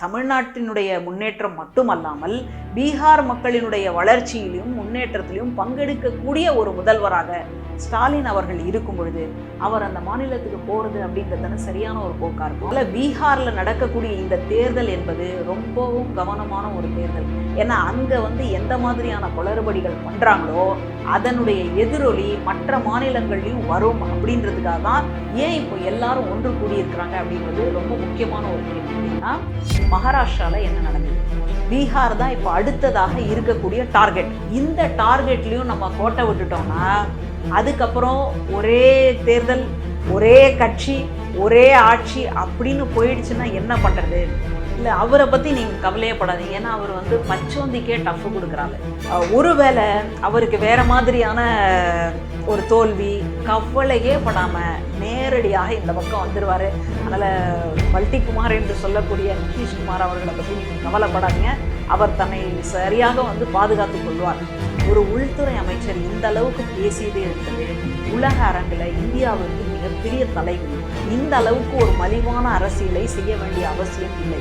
தமிழ்நாட்டினுடைய முன்னேற்றம் மட்டுமல்லாமல் பீகார் மக்களினுடைய வளர்ச்சியிலும் முன்னேற்றத்திலும் பங்கெடுக்கக்கூடிய ஒரு முதல்வராக ஸ்டாலின் அவர்கள் இருக்கும் பொழுது அவர் அந்த மாநிலத்துக்கு போகிறது அப்படின்றதான சரியான ஒரு போக்கா இருக்கும். அதில் பீகாரில் நடக்கக்கூடிய இந்த தேர்தல் என்பது ரொம்பவும் கவனமான ஒரு தேர்தல். ஏன்னா அங்கே வந்து எந்த மாதிரியான குளறுபடிகள் பண்ணுறாங்களோ அதனுடைய எதிரொலி மற்ற மாநிலங்கள்லையும் வரும் அப்படின்றதுக்காக தான் ஏன் இப்போ எல்லாரும் ஒன்று கூடியிருக்கிறாங்க அப்படின்றது ரொம்ப முக்கியமான ஒரு கேள்வி. அப்படின்னா மகாராஷ்டிராவில் என்ன நடந்தது பீகார் தான் இப்போ அடுத்ததாக இருக்கக்கூடிய டார்கெட். இந்த டார்கெட்லையும் நம்ம கோட்டை விட்டுட்டோம்னா அதுக்கப்புறம் ஒரே தேர்தல் ஒரே கட்சி ஒரே ஆட்சி அப்படின்னு போயிடுச்சுன்னா என்ன பண்ணுறது இல்லை அவரை பற்றி நீங்கள் கவலையே படாதீங்க. ஏன்னா அவர் வந்து பச்சோந்திக்கே டஃப் கொடுக்குறாரு. ஒருவேளை அவருக்கு வேறு மாதிரியான ஒரு தோல்வி கவலையே படாமல் நேரடியாக இந்த பக்கம் வந்துடுவார் அதனால் பல்டிகுமார் என்று சொல்லக்கூடிய நிதிஷ்குமார் அவர்களை பற்றி நீங்கள் கவலைப்படாதீங்க. அவர் தன்னை சரியாக வந்து பாதுகாத்து கொள்வார். ஒரு உள்துறை அமைச்சர் இந்த அளவுக்கு பேசியதே இருக்குது உலக அரங்கில் இந்தியாவுக்கு மிகப்பெரிய தலைவர் இந்த அளவுக்கு ஒரு மலிவான அரசியலை செய்ய வேண்டிய அவசியம் இல்லை.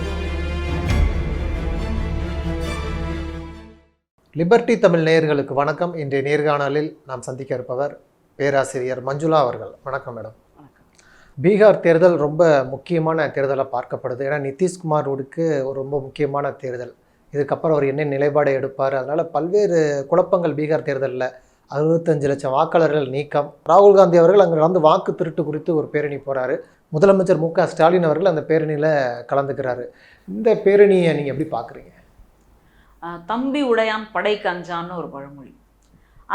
லிபர்டி தமிழ் நேயர்களுக்கு வணக்கம். இன்றைய நேர்காணலில் நாம் சந்திக்க இருப்பவர் பேராசிரியர் மஞ்சுளா அவர்கள். வணக்கம் மேடம். பீகார் தேர்தல் ரொம்ப முக்கியமான தேர்தலாக பார்க்கப்படுது. ஏன்னா நிதிஷ்குமாரோடுக்கு ஒரு ரொம்ப முக்கியமான தேர்தல். இதுக்கப்புறம் அவர் என்ன நிலைப்பாடை எடுப்பார்? அதனால் பல்வேறு குழப்பங்கள் பீகார் தேர்தலில் அறுபத்தஞ்சு லட்சம் வாக்காளர்கள் நீக்கம். ராகுல் காந்தி அவர்கள் அங்கே நடந்து வாக்கு திருட்டு குறித்து ஒரு பேரணி போகிறாரு முதலமைச்சர் மு க ஸ்டாலின் அவர்கள் அந்த பேரணியில் கலந்துக்கிறாரு. இந்த பேரணியை நீங்கள் எப்படி பார்க்குறீங்க தம்பி உடையான் படை கஞ்சான்னு ஒரு பழமொழி.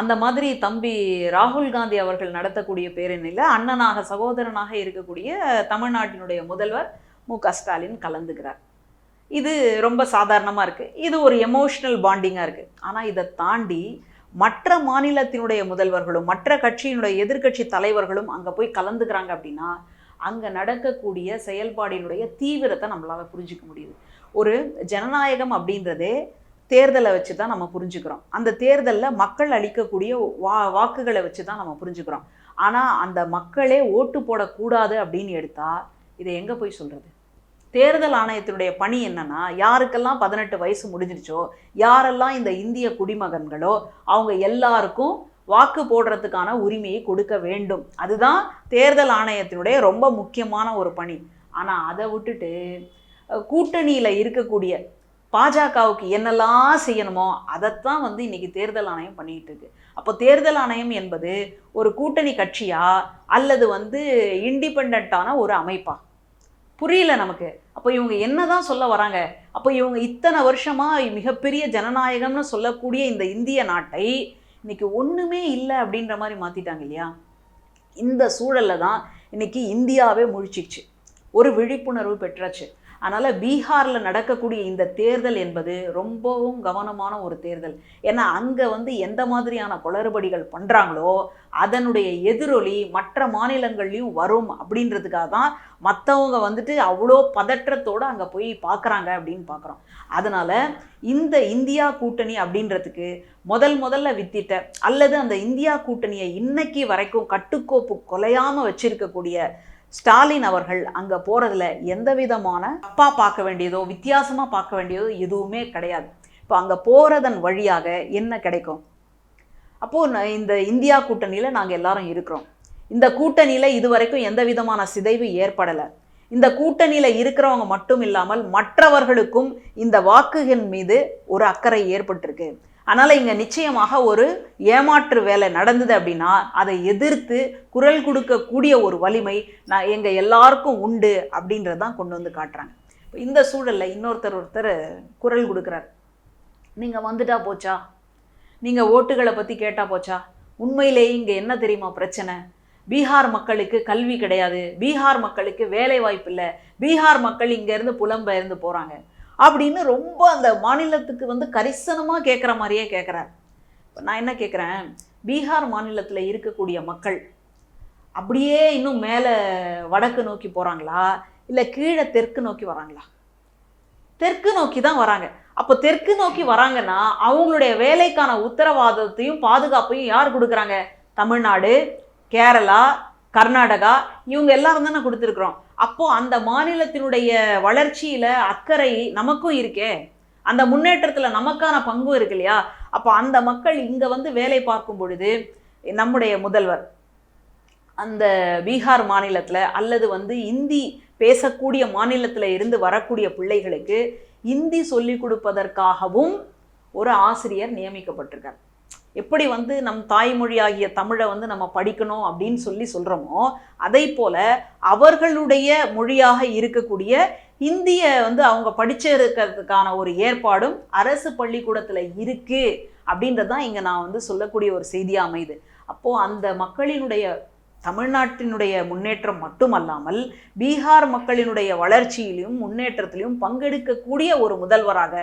அந்த மாதிரி தம்பி ராகுல் காந்தி அவர்கள் நடத்தக்கூடிய பேரணியில் அண்ணனாக சகோதரனாக இருக்கக்கூடிய தமிழ்நாட்டினுடைய முதல்வர் மு க ஸ்டாலின் கலந்துக்கிறார். இது ரொம்ப சாதாரணமாக இருக்குது இது ஒரு எமோஷ்னல் பாண்டிங்காக இருக்குது ஆனால் இதை தாண்டி மற்ற மாநிலத்தினுடைய முதல்வர்களும் மற்ற கட்சியினுடைய எதிர்க்கட்சி தலைவர்களும் அங்கே போய் கலந்துக்கிறாங்க அப்படின்னா அங்கே நடக்கக்கூடிய செயல்பாடினுடைய தீவிரத்தை நம்மளால் புரிஞ்சிக்க முடியுது. ஒரு ஜனநாயகம் அப்படின்றதே தேர்தலை வச்சு தான் நம்ம புரிஞ்சுக்கிறோம். அந்த தேர்தலில் மக்கள் அளிக்கக்கூடிய வா வாக்குகளை வச்சு தான் நம்ம புரிஞ்சுக்கிறோம். ஆனால் அந்த மக்களே ஓட்டு போடக்கூடாது அப்படின்னு எடுத்தால் இதை எங்கே போய் சொல்கிறது தேர்தல் ஆணையத்தினுடைய பணி என்னன்னா யாருக்கெல்லாம் பதினெட்டு வயசு முடிஞ்சிருச்சோ யாரெல்லாம் இந்த இந்திய குடிமகன்களோ அவங்க எல்லாருக்கும் வாக்கு போடுறதுக்கான உரிமையை கொடுக்க வேண்டும். அதுதான் தேர்தல் ஆணையத்தினுடைய ரொம்ப முக்கியமான ஒரு பணி. ஆனால் அதை விட்டுட்டு கூட்டணியில் இருக்கக்கூடிய பாஜகவுக்கு என்னெல்லாம் செய்யணுமோ அதைத்தான் வந்து இன்றைக்கி தேர்தல் ஆணையம் பண்ணிகிட்டு இருக்கு. அப்போ தேர்தல் ஆணையம் என்பது ஒரு கூட்டணி கட்சியா அல்லது வந்து இண்டிபெண்ட்டான ஒரு அமைப்பா? புரியல நமக்கு. அப்போ இவங்க என்னதான் சொல்ல வராங்க? அப்போ இவங்க இத்தனை வருஷமாக மிகப்பெரிய ஜனநாயகம்னு சொல்லக்கூடிய இந்த இந்திய நாட்டை இன்றைக்கி ஒன்றுமே இல்லை அப்படின்ற மாதிரி மாற்றிட்டாங்க இல்லையா? இந்த சூழலில் தான் இன்னைக்கு இந்தியாவே முழிச்சிச்சு ஒரு விழிப்புணர்வு பெற்றாச்சு. அதனால் பீகாரில் நடக்கக்கூடிய இந்த தேர்தல் என்பது ரொம்பவும் கவனமான ஒரு தேர்தல். ஏன்னா அங்கே வந்து எந்த மாதிரியான குளறுபடிகள் பண்ணுறாங்களோ அதனுடைய எதிரொலி மற்ற மாநிலங்கள்லையும் வரும் அப்படின்றதுக்காக தான் மற்றவங்க வந்துட்டு அவ்வளோ பதற்றத்தோடு அங்கே போய் பார்க்குறாங்க அப்படின்னு பார்க்குறோம் அதனால் இந்த இந்தியா கூட்டணி அப்படின்றதுக்கு முதல் முதல்ல வித்திட்ட அல்லது அந்த இந்தியா கூட்டணியை இன்னைக்கு வரைக்கும் கட்டுக்கோப்பு கொலையாமல் வச்சிருக்கக்கூடிய ஸ்டாலின் அவர்கள் அங்கே போகிறதுல எந்த விதமான தப்பாக பார்க்க வேண்டியதோ வித்தியாசமாக பார்க்க வேண்டியதோ எதுவுமே கிடையாது. இப்போ அங்கே போகிறதன் வழியாக என்ன கிடைக்கும்? அப்போது இந்த இந்தியா கூட்டணியில் நாங்கள் எல்லாரும் இருக்கிறோம். இந்த கூட்டணியில் இதுவரைக்கும் எந்த விதமான சிதைவு ஏற்படலை. இந்த கூட்டணியில் இருக்கிறவங்க மட்டும் இல்லாமல் மற்றவர்களுக்கும் இந்த வாக்குகள் மீது ஒரு அக்கறை ஏற்பட்டிருக்கு. அதனால் இங்கே நிச்சயமாக ஒரு ஏமாற்று வேலை நடந்தது அப்படின்னா அதை எதிர்த்து குரல் கொடுக்கக்கூடிய ஒரு வலிமை நான் எங்கள் எல்லாருக்கும் உண்டு அப்படின்றதான் கொண்டு வந்து காட்டுறாங்க. இந்த சூழலில் இன்னொருத்தர் ஒருத்தர் குரல் கொடுக்குறார். நீங்கள் வந்துட்டா போச்சா? நீங்கள் ஓட்டுகளை பற்றி கேட்டால் போச்சா? உண்மையிலேயே இங்கே என்ன தெரியுமா பிரச்சனை? பீகார் மக்களுக்கு கல்வி கிடையாது. பீகார் மக்களுக்கு வேலை வாய்ப்பு இல்லை. பீகார் மக்கள் இங்கேருந்து புலம்பெயர்ந்து போகிறாங்க அப்படின்னு ரொம்ப அந்த மாநிலத்துக்கு வந்து கரிசனமாக கேட்குற மாதிரியே கேட்குறார் இப்போ நான் என்ன கேட்குறேன் பீகார் மாநிலத்தில் இருக்கக்கூடிய மக்கள் அப்படியே இன்னும் மேலே வடக்கு நோக்கி போகிறாங்களா இல்லை கீழே தெற்கு நோக்கி வராங்களா? தெற்கு நோக்கி தான் வராங்க. அப்போ தெற்கு நோக்கி வராங்கன்னா அவங்களுடைய வேலைக்கான உத்தரவாதத்தையும் பாதுகாப்பையும் யார் கொடுக்குறாங்க? தமிழ்நாடு கேரளா கர்நாடகா இவங்க எல்லாரும் தான் கொடுத்துருக்குறோம். அப்போது அந்த மாநிலத்தினுடைய வளர்ச்சியில் அக்கறை நமக்கும் இருக்கே. அந்த முன்னேற்றத்தில் நமக்கான பங்கும் இருக்கு இல்லையா? அப்போ அந்த மக்கள் இங்கே வந்து வேலை பார்க்கும் பொழுது நம்முடைய முதல்வர் அந்த பீகார் மாநிலத்தில் அல்லது வந்து இந்தி பேசக்கூடிய மாநிலத்தில் இருந்து வரக்கூடிய பிள்ளைகளுக்கு இந்தி சொல்லிக் கொடுப்பதற்காகவும் ஒரு ஆசிரியர் நியமிக்கப்பட்டிருக்கார். எப்படி வந்து நம் தாய்மொழியாகிய தமிழை வந்து நம்ம படிக்கணும் அப்படின்னு சொல்லி சொல்கிறோமோ அதை போல் அவர்களுடைய மொழியாக இருக்கக்கூடிய இந்தியை வந்து அவங்க படிச்சிருக்கிறதுக்கான ஒரு ஏற்பாடும் அரசு பள்ளிக்கூடத்தில் இருக்குது அப்படின்றது தான் இங்கே நான் வந்து சொல்லக்கூடிய ஒரு செய்தியாக அமையுது. அப்போது அந்த மக்களினுடைய தமிழ்நாட்டினுடைய முன்னேற்றம் மட்டுமல்லாமல் பீகார் மக்களினுடைய வளர்ச்சியிலும் முன்னேற்றத்திலும் பங்கெடுக்கக்கூடிய ஒரு முதல்வராக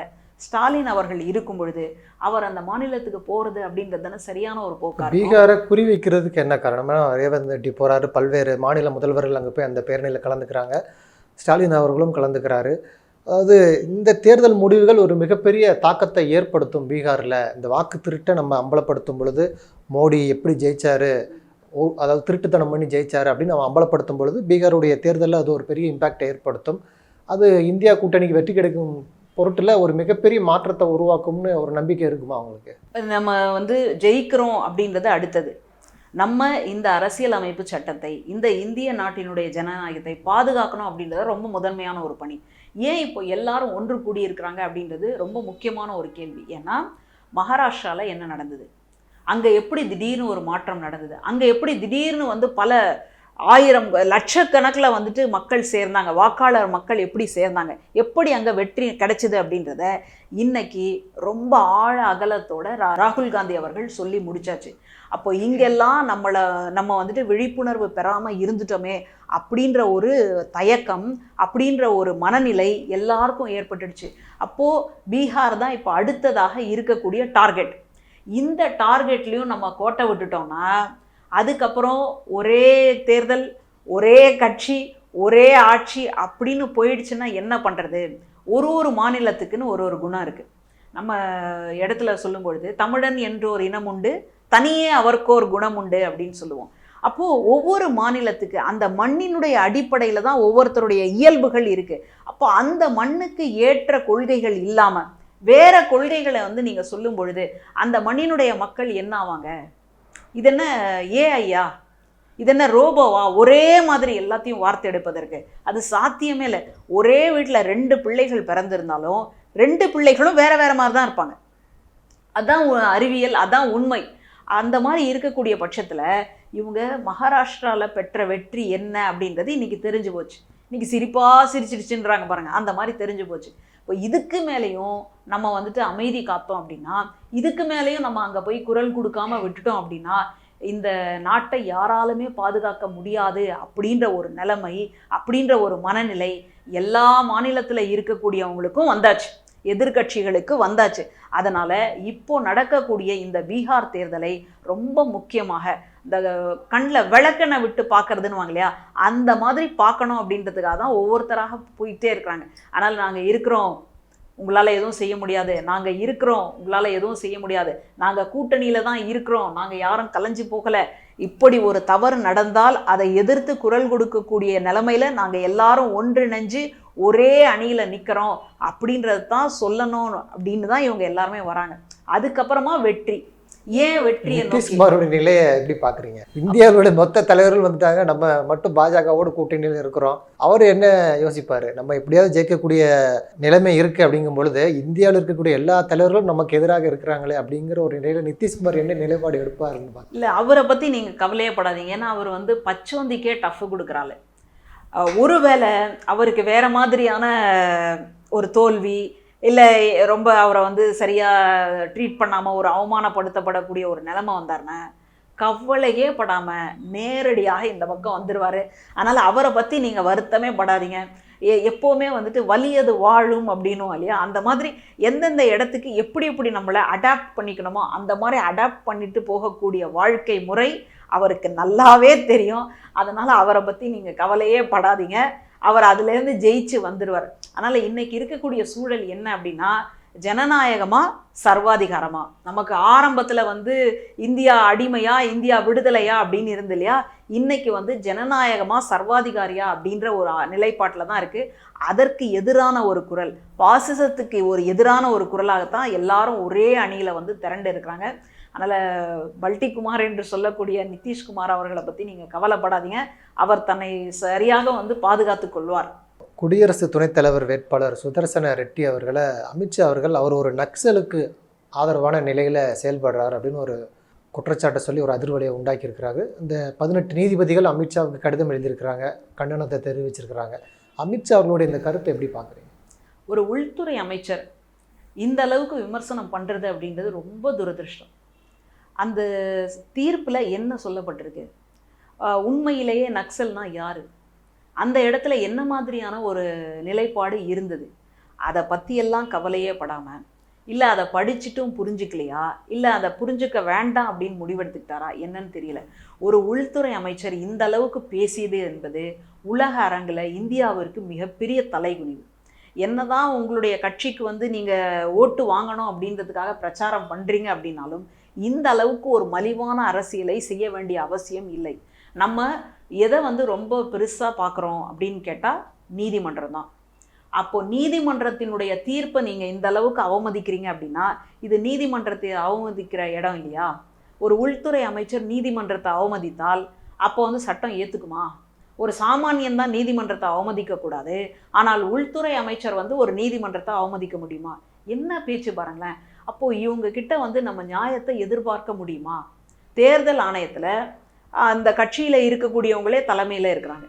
ஸ்டாலின் அவர்கள் இருக்கும் பொழுது அவர் அந்த மாநிலத்துக்கு போகிறது அப்படிங்கிறது தானே சரியான ஒரு போக்கா பீகாரை குறி வைக்கிறதுக்கு என்ன காரணம்னா ரேவந்த் ரெட்டி போகிறாரு பல்வேறு மாநில முதல்வர்கள் அங்கே போய் அந்த பேரணியில் கலந்துக்கிறாங்க. ஸ்டாலின் அவர்களும் கலந்துக்கிறாரு. அதாவது இந்த தேர்தல் முடிவுகள் ஒரு மிகப்பெரிய தாக்கத்தை ஏற்படுத்தும் பீகாரில். இந்த வாக்கு திருட்டை நம்ம அம்பலப்படுத்தும் பொழுது மோடி எப்படி ஜெயிச்சாரு? ஓ அதாவது திருட்டுத்தனம் பண்ணி ஜெயிச்சாரு அப்படின்னு நம்ம அம்பலப்படுத்தும் பொழுது பீகாருடைய தேர்தலில் அது ஒரு பெரிய இம்பாக்டை ஏற்படுத்தும். அது இந்தியா கூட்டணிக்கு வெற்றி கிடைக்கும் பொருட்டில் ஒரு மிகப்பெரிய மாற்றத்தை உருவாக்கும்னு ஒரு நம்பிக்கை இருக்குமா அவங்களுக்கு நம்ம வந்து ஜெயிக்கிறோம் அப்படின்றது அடுத்தது. நம்ம இந்த அரசியல் அமைப்பு சட்டத்தை இந்த இந்திய நாட்டினுடைய ஜனநாயகத்தை பாதுகாக்கணும் அப்படின்றது ரொம்ப முதன்மையான ஒரு பணி. ஏன் இப்போ எல்லாரும் ஒன்று கூடி இருக்கிறாங்க அப்படின்றது ரொம்ப முக்கியமான ஒரு கேள்வி. ஏன்னா மகாராஷ்டிராவில் என்ன நடந்தது? அங்கே எப்படி திடீர்னு ஒரு மாற்றம் நடந்தது? அங்கே எப்படி திடீர்னு வந்து பல ஆயிரம் லட்சக்கணக்கில் வந்துட்டு மக்கள் சேர்ந்தாங்க. வாக்காளர் மக்கள் எப்படி சேர்ந்தாங்க? எப்படி அங்கே வெற்றி கிடைச்சிது அப்படின்றத இன்னைக்கு ரொம்ப ஆழ அகலத்தோட ராகுல் காந்தி அவர்கள் சொல்லி முடிச்சாச்சு. அப்போ இங்கெல்லாம் நம்மளை நம்ம வந்துட்டு விழிப்புணர்வு பெறாமல் இருந்துட்டோமே அப்படின்ற ஒரு தயக்கம் அப்படின்ற ஒரு மனநிலை எல்லாருக்கும் ஏற்பட்டுடுச்சு. அப்போது பீகார் தான் இப்போ அடுத்ததாக இருக்கக்கூடிய டார்கெட். இந்த டார்கெட்லேயும் நம்ம கோட்டை விட்டுட்டோம்னா அதுக்கப்புறம் ஒரே தேர்தல் ஒரே கட்சி ஒரே ஆட்சி அப்படின்னு போயிடுச்சுன்னா என்ன பண்ணுறது ஒரு ஒரு மாநிலத்துக்குன்னு ஒரு ஒரு குணம் இருக்குது நம்ம இடத்துல சொல்லும் பொழுது தமிழன் என்று ஒரு இனம் உண்டு தனியே அவருக்கு ஒரு குணம் உண்டு அப்படின்னு சொல்லுவோம். அப்போது ஒவ்வொரு மாநிலத்துக்கு அந்த மண்ணினுடைய அடிப்படையில் தான் ஒவ்வொருத்தருடைய இயல்புகள் இருக்குது அப்போ அந்த மண்ணுக்கு ஏற்ற கொள்கைகள் இல்லாமல் வேற கொள்கைகளை வந்து நீங்கள் சொல்லும் பொழுது அந்த மண்ணினுடைய மக்கள் என்ன ஆவாங்க? இது என்ன ஏ ஐயா இது என்ன ரோபோவா ஒரே மாதிரி எல்லாத்தையும் வார்த்தை எடுப்பதற்கு. அது சாத்தியமே இல்லை. ஒரே வீட்டில் ரெண்டு பிள்ளைகள் பிறந்திருந்தாலும் ரெண்டு பிள்ளைகளும் வேறு வேறு மாதிரி தான் இருப்பாங்க. அதான் அறிவியல் அதான் உண்மை. அந்த மாதிரி இருக்கக்கூடிய பட்சத்தில் இவங்க மகாராஷ்டிராவில் பெற்ற வெற்றி என்ன அப்படின்றது இன்றைக்கி தெரிஞ்சு போச்சு. இன்றைக்கி சிரிப்பாக சிரிச்சிடுச்சுன்றாங்க பாருங்கள் அந்த மாதிரி தெரிஞ்சு போச்சு. இப்போ இதுக்கு மேலேயும் நம்ம வந்துட்டு அமைதி காத்தோம் அப்படின்னா இதுக்கு மேலேயும் நம்ம அங்கே போய் குரல் கொடுக்காம விட்டுட்டோம் அப்படின்னா இந்த நாட்டை யாராலுமே பாதுகாக்க முடியாது அப்படின்ற ஒரு நிலைமை அப்படின்ற ஒரு மனநிலை எல்லா மாநிலத்தில் இருக்கக்கூடியவங்களுக்கும் வந்தாச்சு. எதிர்க்கட்சிகளுக்கு வந்தாச்சு. அதனால் இப்போ நடக்கக்கூடிய இந்த பீகார் தேர்தலை ரொம்ப முக்கியமாக இந்த கண்ணில் விளக்கனை விட்டு பார்க்குறதுன்னு இல்லையா அந்த மாதிரி பார்க்கணும் அப்படின்றதுக்காக தான் ஒவ்வொருத்தராக போயிட்டே இருக்கிறாங்க. ஆனால் நாங்கள் இருக்கிறோம். உங்களால் எதுவும் செய்ய முடியாது. நாங்கள் இருக்கிறோம். உங்களால் எதுவும் செய்ய முடியாது. நாங்கள் கூட்டணியில் தான் இருக்கிறோம். நாங்கள் யாரும் கலைஞ்சு போகலை. இப்படி ஒரு தவறு நடந்தால் அதை எதிர்த்து குரல் கொடுக்கக்கூடிய நிலமையில நாங்கள் எல்லாரும் ஒன்றிணைஞ்சு ஒரே அணியில் நிற்கிறோம் அப்படின்றது தான் சொல்லணும் அப்படின்னு தான் இவங்க எல்லாருமே வராங்க. அதுக்கப்புறமா வெற்றி. ஏன் வெற்றியை நிதிஷ்குமாரோட நிலையை எப்படி பாக்குறீங்க இந்தியாவோட மொத்த தலைவர்கள் வந்துட்டாங்க. நம்ம மட்டும் பாஜகவோட கூட்டணியில் இருக்கிறோம். அவர் என்ன யோசிப்பாரு? நம்ம எப்படியாவது ஜெயிக்கக்கூடிய நிலைமை இருக்கு அப்படிங்கும் பொழுது இந்தியாவில் இருக்கக்கூடிய எல்லா தலைவர்களும் நமக்கு எதிராக இருக்கிறாங்களே அப்படிங்கிற ஒரு நிலையில நிதிஷ்குமார் என்ன நிலைப்பாடு எடுப்பாருன்னு இல்லை அவரை பற்றி நீங்கள் கவலையே படாதீங்க. ஏன்னா அவர் வந்து பச்சோந்திக்கே டஃப் கொடுக்குறாள் ஒருவேளை அவருக்கு வேற மாதிரியான ஒரு தோல்வி இல்லை ரொம்ப அவரை வந்து சரியாக ட்ரீட் பண்ணாமல் ஒரு அவமானப்படுத்தப்படக்கூடிய ஒரு நிலைமை வந்தாருன்னா கவலையே படாமல் நேரடியாக இந்த பக்கம் வந்துடுவார் அதனால் அவரை பற்றி நீங்கள் வருத்தமே படாதீங்க. எ எப்போவுமே வந்துட்டு வலியது வாழும் அப்படின்னும் இல்லையா? அந்த மாதிரி எந்தெந்த இடத்துக்கு எப்படி எப்படி நம்மளை அடாப்ட் பண்ணிக்கணுமோ அந்த மாதிரி அடாப்ட் பண்ணிட்டு போகக்கூடிய வாழ்க்கை முறை அவருக்கு நல்லாவே தெரியும். அதனால் அவரை பற்றி நீங்கள் கவலையே படாதீங்க. அவர் அதுலேருந்து ஜெயிச்சு வந்துடுவார் அதனால் இன்றைக்கி இருக்கக்கூடிய சூழல் என்ன அப்படின்னா ஜனநாயகமாக சர்வாதிகாரமாக நமக்கு ஆரம்பத்தில் வந்து இந்தியா அடிமையா இந்தியா விடுதலையா அப்படின்னு இருந்து இல்லையா இன்றைக்கி வந்து ஜனநாயகமாக சர்வாதிகாரியா அப்படின்ற ஒரு நிலைப்பாட்டில் தான் இருக்குது அதற்கு எதிரான ஒரு குரல் பாசிசத்துக்கு ஒரு எதிரான ஒரு குரலாகத்தான் எல்லாரும் ஒரே அணியில் வந்து திரண்டு இருக்கிறாங்க அதனால பல்டி குமார் என்று சொல்லக்கூடிய நிதிஷ்குமார் அவர்களை பத்தி நீங்க கவலைப்படாதீங்க. அவர் தன்னை சரியாக வந்து பாதுகாத்துக் கொள்வார். குடியரசு துணைத் தலைவர் வேட்பாளர் சுதர்சன ரெட்டி அவர்களை அமித்ஷா அவர்கள் அவர் ஒரு நக்சலுக்கு ஆதரவான நிலையில் செயல்படுறார் அப்படின்னு ஒரு குற்றச்சாட்டை சொல்லி ஒரு அதிர்வலையை உண்டாக்கியிருக்கிறாரு. இந்த பதினெட்டு நீதிபதிகள் அமித்ஷாவுக்கு கடிதம் எழுதியிருக்கிறாங்க கண்டனத்தை தெரிவிச்சிருக்கிறாங்க. அமித்ஷா அவர்களுடைய இந்த கருத்தை எப்படி பார்க்குறீங்க? ஒரு உள்துறை அமைச்சர் இந்த அளவுக்கு விமர்சனம் பண்ணுறது அப்படின்றது ரொம்ப துரதிருஷ்டம். அந்த தீர்ப்பில் என்ன சொல்லப்பட்டிருக்கு? உண்மையிலேயே நக்சல்னா யார்? அந்த இடத்துல என்ன மாதிரியான ஒரு நிலைப்பாடு இருந்தது? அதை பற்றியெல்லாம் கவலையே படாமல் இல்லை அதை படிச்சுட்டும் புரிஞ்சுக்கலையா? இல்லை அதை புரிஞ்சுக்க வேண்டாம் அப்படின்னு முடிவெடுத்துக்கிட்டாரா? என்னன்னு தெரியல. ஒரு உள்துறை அமைச்சர் இந்த அளவுக்கு பேசியது என்பது உலக அரங்கில் இந்தியாவிற்கு மிகப்பெரிய தலைகுனிவு. என்னதான் உங்களுடைய கட்சிக்கு வந்து நீங்கள் ஓட்டு வாங்கணும் அப்படின்றதுக்காக பிரச்சாரம் பண்ணுறீங்க அப்படின்னாலும் இந்த அளவுக்கு ஒரு மலிவான அரசியலை செய்ய வேண்டிய அவசியம் இல்லை. நம்ம எதை வந்து ரொம்ப பெருசாக பார்க்குறோம் அப்படின்னு கேட்டால் நீதிமன்றம் தான். அப்போது நீதிமன்றத்தினுடைய தீர்ப்பை நீங்கள் இந்த அளவுக்கு அவமதிக்கிறீங்க அப்படின்னா இது நீதிமன்றத்தை அவமதிக்கிற இடம் இல்லையா? ஒரு உள்துறை அமைச்சர் நீதிமன்றத்தை அவமதித்தால் அப்போ வந்து சட்டம் ஏற்றுக்குமா ஒரு சாமானியன் தான் நீதிமன்றத்தை அவமதிக்கக்கூடாது ஆனால் உள்துறை அமைச்சர் வந்து ஒரு நீதிமன்றத்தை அவமதிக்க முடியுமா? என்ன பேச்சு பாருங்களேன். அப்போது இவங்க கிட்ட வந்து நம்ம நியாயத்தை எதிர்பார்க்க முடியுமா? தேர்தல் ஆணையத்தில் அந்த கட்சியில் இருக்கக்கூடியவங்களே தலைமையில் இருக்கிறாங்க.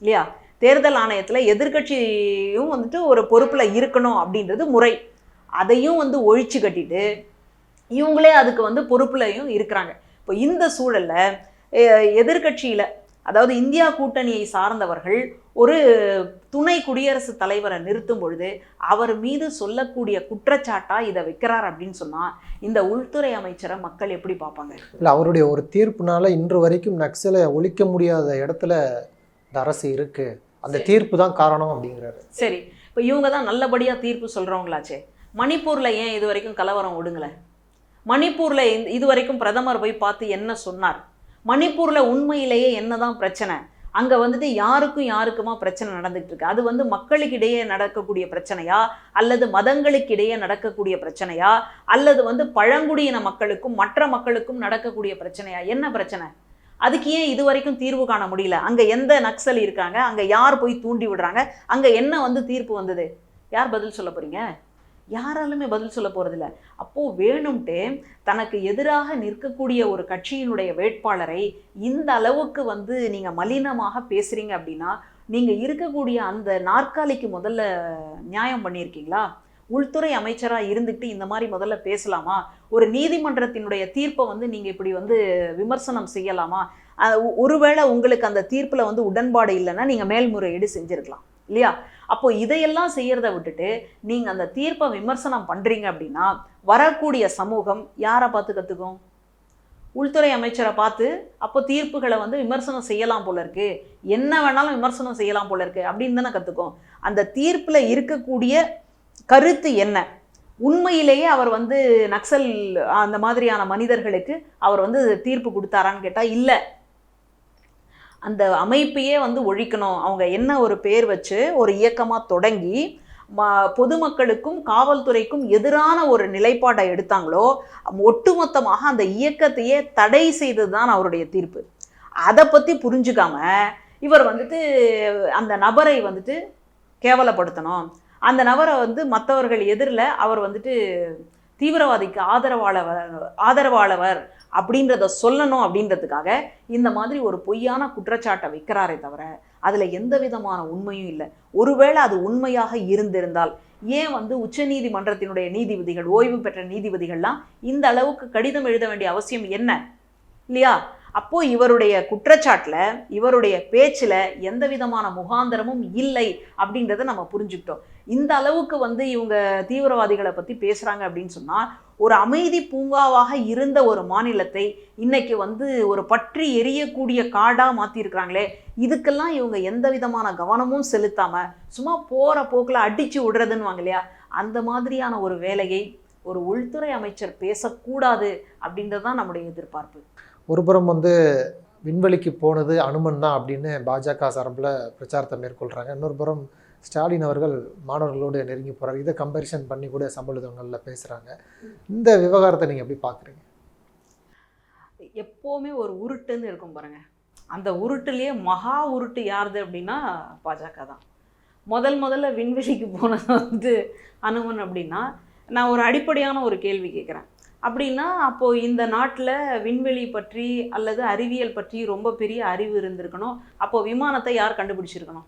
இல்லையா? தேர்தல் ஆணையத்தில் எதிர்க்கட்சியும் வந்துட்டு ஒரு பொறுப்பில் இருக்கணும் அப்படின்றது முறை. அதையும் வந்து ஒழிச்சு கட்டிட்டு இவங்களே அதுக்கு வந்து பொறுப்புலையும் இருக்கிறாங்க. இப்போ இந்த சூழலில் எதிர்க்கட்சியில் அதாவது இந்தியா கூட்டணியை சார்ந்தவர்கள் ஒரு துணை குடியரசுத் தலைவரை நிறுத்தும் பொழுது அவர் மீது சொல்லக்கூடிய குற்றச்சாட்டா இதை வைக்கிறார் அப்படின்னு சொன்னா இந்த உள்துறை அமைச்சரை மக்கள் எப்படி பார்ப்பாங்க? இல்லை அவருடைய ஒரு தீர்ப்புனால இன்று வரைக்கும் நக்சலை ஒழிக்க முடியாத இடத்துல இந்த அரசு இருக்கு. அந்த தீர்ப்பு தான் காரணம் அப்படிங்கிறாரு. சரி இப்போ இவங்க தான் நல்லபடியா தீர்ப்பு சொல்றவங்களாச்சே. மணிப்பூர்ல ஏன் இது வரைக்கும் கலவரம் ஒடுங்கலை? மணிப்பூர்ல இது வரைக்கும் பிரதமர் போய் பார்த்து என்ன சொன்னார்? மணிப்பூரில் உண்மையிலேயே என்னதான் பிரச்சனை? அங்கே வந்துட்டு யாருக்கும் யாருக்குமா பிரச்சனை நடந்துகிட்டு இருக்கு? அது வந்து மக்களுக்கிடையே நடக்கக்கூடிய பிரச்சனையா? அல்லது மதங்களுக்கிடையே நடக்கக்கூடிய பிரச்சனையா? அல்லது வந்து பழங்குடியின மக்களுக்கும் மற்ற மக்களுக்கும் நடக்கக்கூடிய பிரச்சனையா? என்ன பிரச்சனை? அதுக்கு ஏன் இது வரைக்கும் தீர்வு காண முடியல? அங்கே எந்த நக்சல் இருக்காங்க? அங்கே யார் போய் தூண்டி விடுறாங்க? அங்கே என்ன வந்து தீர்ப்பு வந்தது? யார் பதில் சொல்ல போறீங்க? யாராலுமே பதில் சொல்ல போகிறதில்ல அப்போது வேணும்ட்டு தனக்கு எதிராக நிற்கக்கூடிய ஒரு கட்சியினுடைய வேட்பாளரை இந்த அளவுக்கு வந்து நீங்கள் மலினமாக பேசுகிறீங்க அப்படின்னா நீங்கள் இருக்கக்கூடிய அந்த நாற்காலிக்கு முதல்ல நியாயம் பண்ணியிருக்கீங்களா உள்துறை அமைச்சராக இருந்துட்டு இந்த மாதிரி முதல்ல பேசலாமா? ஒரு நீதிமன்றத்தினுடைய தீர்ப்பை வந்து நீங்கள் இப்படி வந்து விமர்சனம் செய்யலாமா? ஒருவேளை உங்களுக்கு அந்த தீர்ப்பில் வந்து உடன்பாடு இல்லைன்னா நீங்கள் மேல்முறையீடு செஞ்சுருக்கலாம். இல்லையா? அப்போ இதையெல்லாம் செய்யறத விட்டுட்டு நீங்க அந்த தீர்ப்பை விமர்சனம் பண்றீங்க அப்படின்னா வரக்கூடிய சமூகம் யாரை பார்த்து கத்துக்கும்? உள்துறை அமைச்சரை பார்த்து அப்போ தீர்ப்புகளை வந்து விமர்சனம் செய்யலாம் போல இருக்கு. என்ன வேணாலும் விமர்சனம் செய்யலாம் போல இருக்கு அப்படின்னு தானே கத்துக்கும். அந்த தீர்ப்பில் இருக்கக்கூடிய கருத்து என்ன? உண்மையிலேயே அவர் வந்து நக்சல் அந்த மாதிரியான மனிதர்களுக்கு அவர் வந்து தீர்ப்பு கொடுத்தாரான்னு கேட்டால் இல்லை. அந்த அமைப்பையே வந்து ஒழிக்கணும். அவங்க என்ன ஒரு பேர் வச்சு ஒரு இயக்கமாக தொடங்கி ம- பொதுமக்களுக்கும் காவல்துறைக்கும் எதிரான ஒரு நிலைப்பாட்டை எடுத்தாங்களோ ஒட்டுமொத்தமாக அந்த இயக்கத்தையே தடை செய்தது தான் அவருடைய தீர்ப்பு. அதை பற்றி புரிஞ்சுக்காம இவர் வந்துட்டு அந்த நபரை வந்துட்டு கேவலப்படுத்தணும். அந்த நபரை வந்து மற்றவர்கள் எதிரில் அவர் வந்துட்டு தீவிரவாதிக்கு ஆதரவாளவர் ஆதரவாளவர் அப்படின்றத சொல்லணும் அப்படின்றதுக்காக இந்த மாதிரி ஒரு பொய்யான குற்றச்சாட்டை வைக்கிறாரே தவிர அதில் எந்த விதமான உண்மையும் இல்லை. ஒருவேளை அது உண்மையாக இருந்திருந்தால் ஏன் வந்து உச்சநீதிமன்றத்தினுடைய நீதிபதிகள் ஓய்வு பெற்ற நீதிபதிகள்லாம் இந்த அளவுக்கு கடிதம் எழுத வேண்டிய அவசியம் என்ன? இல்லையா? அப்போ இவருடைய குற்றச்சாட்டுல இவருடைய பேச்சுல எந்த விதமான முகாந்தரமும் இல்லை அப்படின்றத நம்ம புரிஞ்சுக்கிட்டோம். இந்த அளவுக்கு வந்து இவங்க தீவிரவாதிகளை பற்றி பேசுகிறாங்க அப்படின்னு சொன்னால் ஒரு அமைதி பூங்காவாக இருந்த ஒரு மாநிலத்தை இன்னைக்கு வந்து ஒரு பற்றி எரியக்கூடிய காடாக மாற்றிருக்கிறாங்களே இதுக்கெல்லாம் இவங்க எந்த விதமான கவனமும் செலுத்தாமல் சும்மா போகிற போக்கில் அடித்து விடுறதுன்னு இல்லையா? அந்த மாதிரியான ஒரு வேலையை ஒரு உள்துறை அமைச்சர் பேசக்கூடாது அப்படின்றது தான் நம்முடைய எதிர்பார்ப்பு. ஒருபுறம் வந்து விண்வெளிக்கு போனது அனுமன் தான் அப்படின்னு பாஜக சார்பில் பிரச்சாரத்தை மேற்கொள்கிறாங்க இன்னொரு புறம் ஸ்டாலின் அவர்கள் மாணவர்களோடு நெருங்கி போகிறார் இதை கம்பேரிசன் பண்ணி கூட சம்பளிதங்களில் பேசுகிறாங்க இந்த விவகாரத்தை நீங்கள் எப்படி பார்க்குறீங்க எப்போவுமே ஒரு உருட்டுன்னு இருக்கும் பாருங்க. அந்த உருட்டுலேயே மகா உருட்டு யாருது அப்படின்னா பாஜக தான். முதல் முதல்ல விண்வெளிக்கு போனது வந்து அனுமன் அப்படின்னா நான் ஒரு அடிப்படையான ஒரு கேள்வி கேட்குறேன் அப்படின்னா அப்போது இந்த நாட்டில் விண்வெளி பற்றி அல்லது அறிவியல் பற்றி ரொம்ப பெரிய அறிவு இருந்திருக்கணும். அப்போது விமானத்தை யார் கண்டுபிடிச்சிருக்கணும்?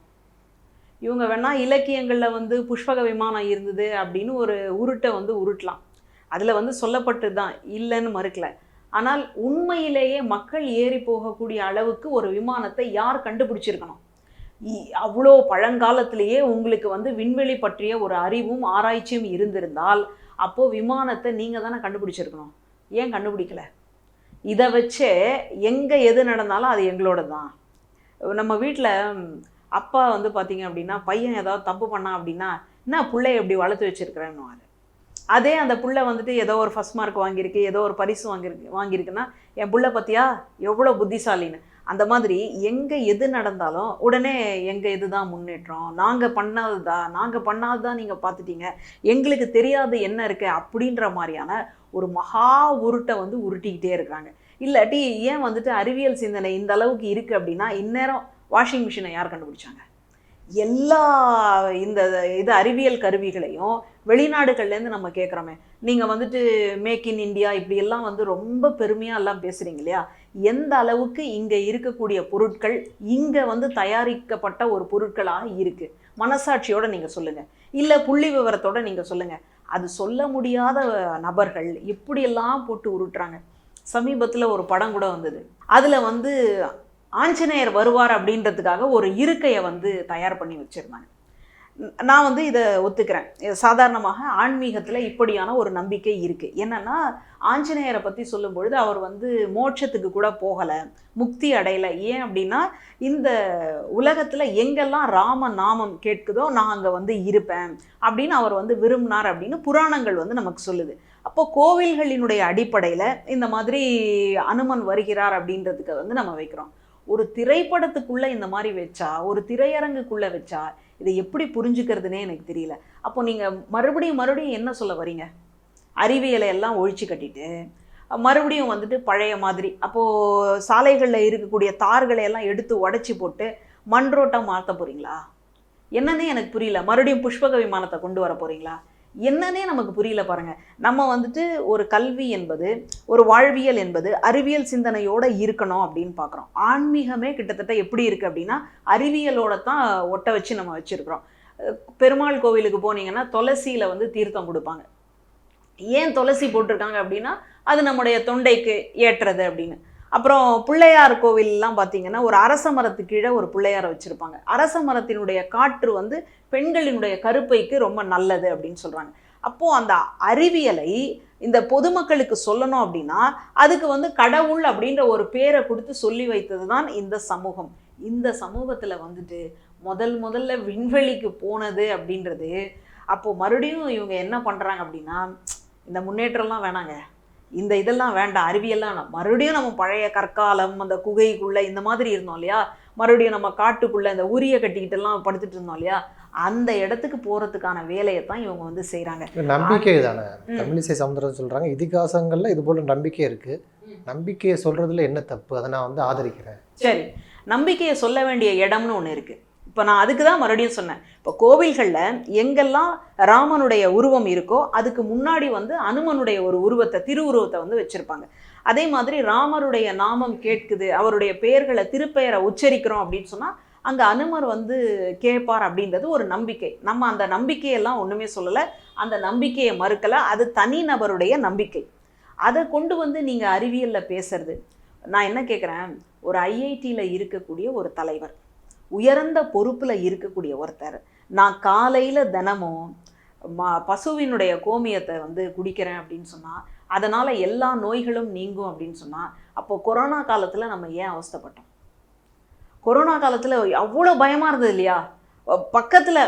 இவங்க வேணால் இலக்கியங்களில் வந்து புஷ்பக விமானம் இருந்தது அப்படின்னு ஒரு உருட்டை வந்து உருட்டலாம். அதில் வந்து சொல்லப்பட்டு தான் இல்லைன்னு மறுக்கல. ஆனால் உண்மையிலேயே மக்கள் ஏறி போகக்கூடிய அளவுக்கு ஒரு விமானத்தை யார் கண்டுபிடிச்சிருக்கணும்? இ- அவ்வளோ பழங்காலத்திலேயே உங்களுக்கு வந்து விண்வெளி பற்றிய ஒரு அறிவும் ஆராய்ச்சியும் இருந்திருந்தால் அப்போது விமானத்தை நீங்கள் தானே கண்டுபிடிச்சிருக்கணும்? ஏன் கண்டுபிடிக்கல? இதை வச்சே எங்கே எது நடந்தாலும் அது எங்களோட தான் நம்ம வீட்டில் அப்பா வந்து பார்த்தீங்க அப்படின்னா பையன் ஏதாவது தப்பு பண்ணான் அப்படின்னா என்ன பிள்ளைய எப்படி வளர்த்து வச்சிருக்கிறேன்னு அதே அந்த புள்ள வந்துட்டு ஏதோ ஒரு ஃபஸ்ட் மார்க் வாங்கியிருக்கு ஏதோ ஒரு பரிசு வாங்கியிருக்கு வாங்கியிருக்குன்னா என் பிள்ளை பார்த்தியா எவ்வளோ புத்திசாலின்னு. அந்த மாதிரி எங்கே எது நடந்தாலும் உடனே எங்கள் இதுதான் முன்னேற்றம் நாங்கள் பண்ணாது தான் நாங்கள் பண்ணாது தான் நீங்கள் பார்த்துட்டீங்க எங்களுக்கு தெரியாது என்ன இருக்குது அப்படின்ற மாதிரியான ஒரு மகா உருட்டை வந்து உருட்டிக்கிட்டே இருக்காங்க. இல்லாட்டி ஏன் வந்துட்டு அறிவியல் சிந்தனை இந்த அளவுக்கு இருக்குது அப்படின்னா இந்நேரம் வாஷிங் மிஷினை யார் கண்டுபிடிச்சாங்க? எல்லா இந்த இது அறிவியல் கருவிகளையும் வெளிநாடுகள்லேருந்து நம்ம கேட்குறோமே. நீங்கள் வந்துட்டு மேக் இன் இண்டியா இப்படியெல்லாம் வந்து ரொம்ப பெருமையாக எல்லாம் பேசுகிறீங்க இல்லையா? எந்த அளவுக்கு இங்கே இருக்கக்கூடிய பொருட்கள் இங்கே வந்து தயாரிக்கப்பட்ட ஒரு பொருட்களாக இருக்குது மனசாட்சியோடு நீங்கள் சொல்லுங்கள் இல்லை புள்ளி விவரத்தோடு நீங்கள் சொல்லுங்கள் அது சொல்ல முடியாத நபர்கள் இப்படியெல்லாம் போட்டு உருட்டுறாங்க. சமீபத்தில் ஒரு படம் கூட வந்தது. அதில் வந்து ஆஞ்சநேயர் வருவார் அப்படின்றதுக்காக ஒரு இருக்கையை வந்து தயார் பண்ணி வச்சுருந்தாங்க. நான் வந்து இதை ஒத்துக்கிறேன். சாதாரணமாக ஆன்மீகத்தில் இப்படியான ஒரு நம்பிக்கை இருக்குது என்னென்னா ஆஞ்சநேயரை பற்றி சொல்லும் பொழுது அவர் வந்து மோட்சத்துக்கு கூட போகலை முக்தி அடையலை. ஏன் அப்படின்னா இந்த உலகத்தில் எங்கெல்லாம் ராம நாமம் கேட்குதோ நான் அங்கே வந்து இருப்பேன் அப்படின்னு அவர் வந்து விரும்பினார் அப்படின்னு புராணங்கள் வந்து நமக்கு சொல்லுது. அப்போ கோவில்களினுடைய அடிப்படையில் இந்த மாதிரி அனுமன் வருகிறார் அப்படின்றதுக்கு வந்து நம்ம வைக்கிறோம். ஒரு திரைப்படத்துக்குள்ளே இந்த மாதிரி வச்சா ஒரு திரையரங்குக்குள்ளே வச்சா இதை எப்படி புரிஞ்சுக்கிறதுனே எனக்கு தெரியல. அப்போ நீங்கள் மறுபடியும் மறுபடியும் என்ன சொல்ல வரீங்க? அறிவியலை எல்லாம் ஒழிச்சு கட்டிட்டு மறுபடியும் வந்துட்டு பழைய மாதிரி அப்போது சாலைகளில் இருக்கக்கூடிய தார்களை எல்லாம் எடுத்து உடச்சி போட்டு மண் ரோட்டா மாற்ற போகிறீங்களா என்னன்னே எனக்கு புரியல. மறுபடியும் புஷ்பக விமானத்தை கொண்டு வர போகிறீங்களா என்னன்னே நமக்கு புரியல பாருங்கள் நம்ம வந்துட்டு ஒரு கல்வி என்பது ஒரு வாழ்வியல் என்பது அறிவியல் சிந்தனையோட இருக்கணும் அப்படின்னு பார்க்குறோம் ஆன்மீகமே கிட்டத்தட்ட எப்படி இருக்குது அப்படின்னா அறிவியலோட தான் ஒட்ட வச்சு நம்ம வச்சுருக்குறோம். பெருமாள் கோவிலுக்கு போனீங்கன்னா துளசியில் வந்து தீர்த்தம் கொடுப்பாங்க. ஏன் துளசி போட்டிருக்காங்க அப்படின்னா அது நம்முடைய தொண்டைக்கு ஏற்றது அப்படின்னு. அப்புறம் பிள்ளையார் கோவில்லாம் பார்த்தீங்கன்னா ஒரு அரச மரத்து கீழே ஒரு பிள்ளையாரை வச்சுருப்பாங்க. அரச மரத்தினுடைய காற்று வந்து பெண்களினுடைய கருப்பைக்கு ரொம்ப நல்லது அப்படின்னு சொல்கிறாங்க அப்போது அந்த அறிவியலை இந்த பொதுமக்களுக்கு சொல்லணும் அப்படின்னா அதுக்கு வந்து கடவுள் அப்படின்ற ஒரு பேரை கொடுத்து சொல்லி வைத்தது தான் இந்த சமூகம். இந்த சமூகத்தில் வந்துட்டு முதல் முதல்ல விண்வெளிக்கு போனது அப்படின்றது அப்போது மறுபடியும் இவங்க என்ன பண்ணுறாங்க அப்படின்னா இந்த முன்னேற்றம்லாம் வேணாங்க. இந்த இதெல்லாம் வேண்டாம் அறிவியல்லாம். மறுபடியும் நம்ம பழைய கற்காலம் அந்த குகைக்குள்ளே இந்த மாதிரி இருந்தோம் இல்லையா? மறுபடியும் நம்ம காட்டுக்குள்ளே இந்த உரிய கட்டிக்கிட்டெல்லாம் படுத்துட்டு இருந்தோம் இல்லையா? அந்த இடத்துக்கு போகிறதுக்கான வேலையை தான் இவங்க வந்து செய்கிறாங்க நம்பிக்கை தானே. தமிழிசை சவுந்தரம் சொல்கிறாங்க இதிகாசங்களில் இது போல நம்பிக்கை இருக்குது நம்பிக்கையை சொல்கிறதுல என்ன தப்பு? அதை நான் வந்து ஆதரிக்கிறேன். சரி. நம்பிக்கையை சொல்ல வேண்டிய இடம்னு ஒன்று இருக்குது இப்போ நான் அதுக்கு தான் மறுபடியும் சொன்னேன். இப்போ கோவில்களில் எங்கெல்லாம் ராமனுடைய உருவம் இருக்கோ அதுக்கு முன்னாடி வந்து அனுமனுடைய ஒரு உருவத்தை திருவுருவத்தை வந்து வச்சுருப்பாங்க. அதே மாதிரி ராமருடைய நாமம் கேட்குது அவருடைய பெயர்களை திருப்பெயரை உச்சரிக்கிறோம் அப்படின்னு சொன்னால் அங்கே அனுமர் வந்து கேட்பார் அப்படின்றது ஒரு நம்பிக்கை. நம்ம அந்த நம்பிக்கையெல்லாம் ஒன்றுமே சொல்லலை. அந்த நம்பிக்கையை மறுக்கலை. அது தனிநபருடைய நம்பிக்கை. அதை கொண்டு வந்து நீங்கள் அறிவியலில் பேசுறது. நான் என்ன கேட்குறேன் ஒரு ஐஐடியில் இருக்கக்கூடிய ஒரு தலைவர். உயர்ந்த பொறுப்பில் இருக்கக்கூடிய ஒருத்தர். நான் காலையில் தினமும் ம பசுவினுடைய கோமியத்தை வந்து குடிக்கிறேன் அப்படின்னு சொன்னால் அதனால் எல்லா நோய்களும் நீங்கும் அப்படின்னு சொன்னால் அப்போ கொரோனா காலத்தில் நம்ம ஏன் அவஸ்தைப்பட்டோம்? கொரோனா காலத்தில் அவ்வளோ பயமாக இருந்தது இல்லையா? பக்கத்தில்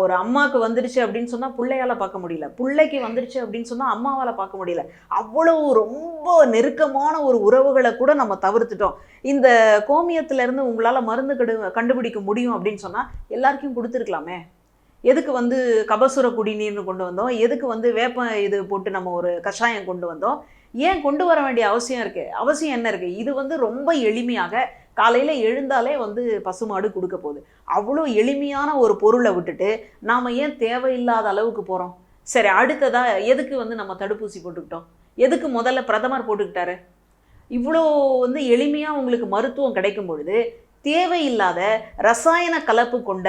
ஒரு அம்மாவுக்கு வந்துடுச்சு அப்படின்னு சொன்னால் பிள்ளையால் பார்க்க முடியல. பிள்ளைக்கு வந்துடுச்சு அப்படின்னு சொன்னால் அம்மாவால் பார்க்க முடியல. அவ்வளோ ரொம்ப நெருக்கமான ஒரு உறவுகளை கூட நம்ம தவிர்த்துட்டோம். இந்த கோமியத்துலேருந்து உங்களால் மருந்து கடு கண்டுபிடிக்க முடியும் அப்படின்னு சொன்னால் எல்லாருக்கும் கொடுத்துருக்கலாமே. எதுக்கு வந்து கபசுர குடிநீர்னு கொண்டு வந்தோம்? எதுக்கு வந்து வேப்ப இது போட்டு நம்ம ஒரு கஷாயம் கொண்டு வந்தோம்? ஏன் கொண்டு வர வேண்டிய அவசியம் இருக்கு? அவசியம் என்ன இருக்கு? இது வந்து ரொம்ப எளிமையாக காலையில் எழுந்தாலே வந்து பசுமாடு கொடுக்க போகுது. அவ்வளோ எளிமையான ஒரு பொருளை விட்டுட்டு நாம் ஏன் தேவையில்லாத அளவுக்கு போகிறோம் சரி அடுத்ததா எதுக்கு வந்து நம்ம தடுப்பூசி போட்டுக்கிட்டோம்? எதுக்கு முதல்ல பிரதமர் போட்டுக்கிட்டாரு? இவ்வளோ வந்து எளிமையாக உங்களுக்கு மருத்துவம் கிடைக்கும் பொழுது தேவையில்லாத ரசாயன கலப்பு கொண்ட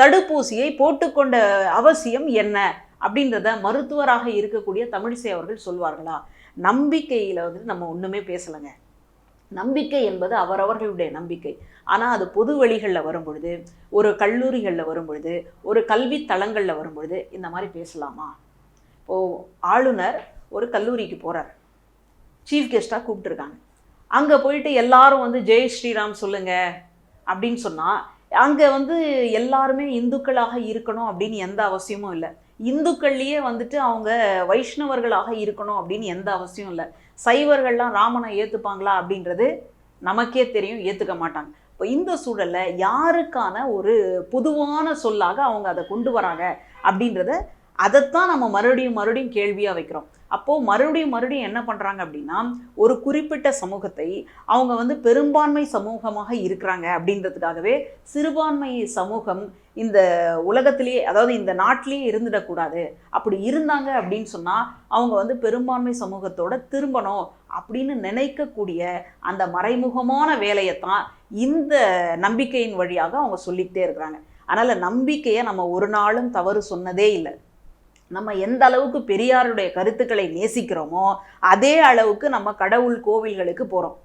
தடுப்பூசியை போட்டுக்கொண்ட அவசியம் என்ன? அப்படின்றத மருத்துவராக இருக்கக்கூடிய தமிழிசை அவர்கள் சொல்வார்களா? நம்பிக்கையில் வந்து நம்ம ஒன்றுமே பேசலைங்க. நம்பிக்கை என்பது அவரவர்களுடைய நம்பிக்கை. ஆனால் அது பொது வழிகளில் வரும் பொழுது ஒரு கல்லூரிகளில் வரும் பொழுது ஒரு கல்வி தளங்களில் வரும் பொழுது இந்த மாதிரி பேசலாமா? இப்போது ஆளுநர் ஒரு கல்லூரிக்கு போகிறார் சீஃப் கெஸ்ட்டாக கூப்பிட்டுருக்காங்க. அங்கே போயிட்டு எல்லாரும் வந்து ஜெய் ஸ்ரீராம் சொல்லுங்க. அப்படின்னு சொன்னால் அங்கே வந்து எல்லாருமே இந்துக்களாக இருக்கணும் அப்படின்னு எந்த அவசியமும் இல்லை. இந்துக்கள்லேயே வந்துட்டு அவங்க வைஷ்ணவர்களாக இருக்கணும் அப்படின்னு எந்த அவசியம் இல்லை. சைவர்கள்லாம் ராமனை ஏற்றுப்பாங்களா அப்படின்றது நமக்கே தெரியும் ஏற்றுக்க மாட்டாங்க. இப்போ இந்த சூழலில் யாருக்கான ஒரு பொதுவான சொல்லாக அவங்க அதை கொண்டு வராங்க அப்படின்றத அதைத்தான் நம்ம மறுபடியும் மறுபடியும் கேள்வியாக வைக்கிறோம். அப்போது மறுபடியும் மறுபடியும் என்ன பண்ணுறாங்க அப்படின்னா ஒரு குறிப்பிட்ட சமூகத்தை அவங்க வந்து பெரும்பான்மை சமூகமாக இருக்கிறாங்க அப்படின்றதுக்காகவே சிறுபான்மை சமூகம் இந்த உலகத்திலேயே அதாவது இந்த நாட்டிலேயே இருந்துடக்கூடாது அப்படி இருந்தாங்க அப்படின்னு சொன்னால் அவங்க வந்து பெரும்பான்மை சமூகத்தோட திரும்பணும் அப்படின்னு நினைக்கக்கூடிய அந்த மறைமுகமான வேலையைத்தான் இந்த நம்பிக்கையின் வழியாக அவங்க சொல்லிக்கிட்டே இருக்கிறாங்க. அதனால் நம்பிக்கையை நம்ம ஒரு நாளும் தவறு சொன்னதே இல்லை. நம்ம எந்த அளவுக்கு பெரியாருடைய கருத்துக்களை நேசிக்கிறோமோ அதே அளவுக்கு நம்ம கடவுள் கோவில்களுக்கு போகிறோம்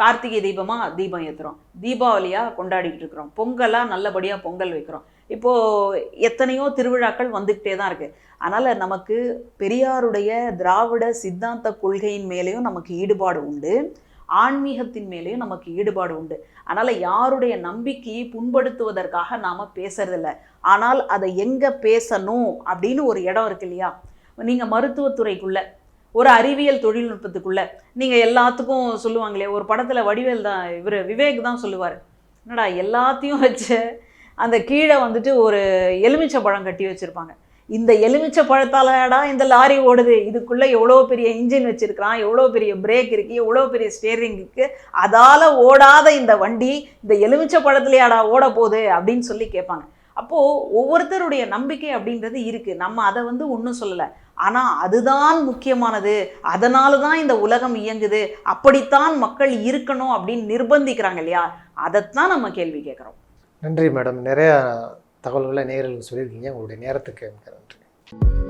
கார்த்திகை தீபமாக தீபம் ஏற்றுறோம் தீபாவளியாக கொண்டாடிக்கிட்டு இருக்கிறோம். பொங்கலாக நல்லபடியாக பொங்கல் வைக்கிறோம். இப்போது எத்தனையோ திருவிழாக்கள் வந்துக்கிட்டே தான் இருக்குது அதனால் நமக்கு பெரியாருடைய திராவிட சித்தாந்த கொள்கையின் மேலேயும் நமக்கு ஈடுபாடு உண்டு. ஆன்மீகத்தின் மேலேயும் நமக்கு ஈடுபாடு உண்டு. அதனால் யாருடைய நம்பிக்கையை புண்படுத்துவதற்காக நாம் பேசுறதில்ல. ஆனால் அதை எங்கே பேசணும் அப்படின்னு ஒரு இடம் இருக்கு இல்லையா? நீங்கள் மருத்துவத்துறைக்குள்ள ஒரு அறிவியல் தொழில்நுட்பத்துக்குள்ள நீங்கள் எல்லாத்துக்கும் சொல்லுவாங்களே ஒரு படத்தில் வடிவேல் தான் இவர் விவேக் தான் சொல்லுவார். என்னடா எல்லாத்தையும் வச்சு அந்த கீழே வந்துட்டு ஒரு எலுமிச்சை பழம் கட்டி வச்சுருப்பாங்க. இந்த எலுமிச்சை பழத்தாலடா இந்த லாரி ஓடுது. இதுக்குள்ளே எவ்வளோ பெரிய இன்ஜின் வச்சுருக்கிறான் எவ்வளோ பெரிய பிரேக் இருக்குது எவ்வளோ பெரிய ஸ்டேரிங் இருக்குது அதால் ஓடாத இந்த வண்டி இந்த எலுமிச்சை பழத்துலையாடா ஓட போகுது அப்படின்னு சொல்லி கேட்பாங்க. அப்போது ஒவ்வொருத்தருடைய நம்பிக்கை அப்படின்றது இருக்குது நம்ம அதை வந்து ஒன்றும் சொல்லலை. ஆனால் அதுதான் முக்கியமானது. அதனால தான் இந்த உலகம் இயங்குது. அப்படித்தான் மக்கள் இருக்கணும் அப்படின்னு நிர்பந்திக்கிறாங்க இல்லையா? அதைத்தான் நம்ம கேள்வி கேட்குறோம். நன்றி மேடம். நிறையா தகவல்களை நேரில் சொல்லியிருக்கீங்க. உங்களுடைய நேரத்துக்கு நன்றி.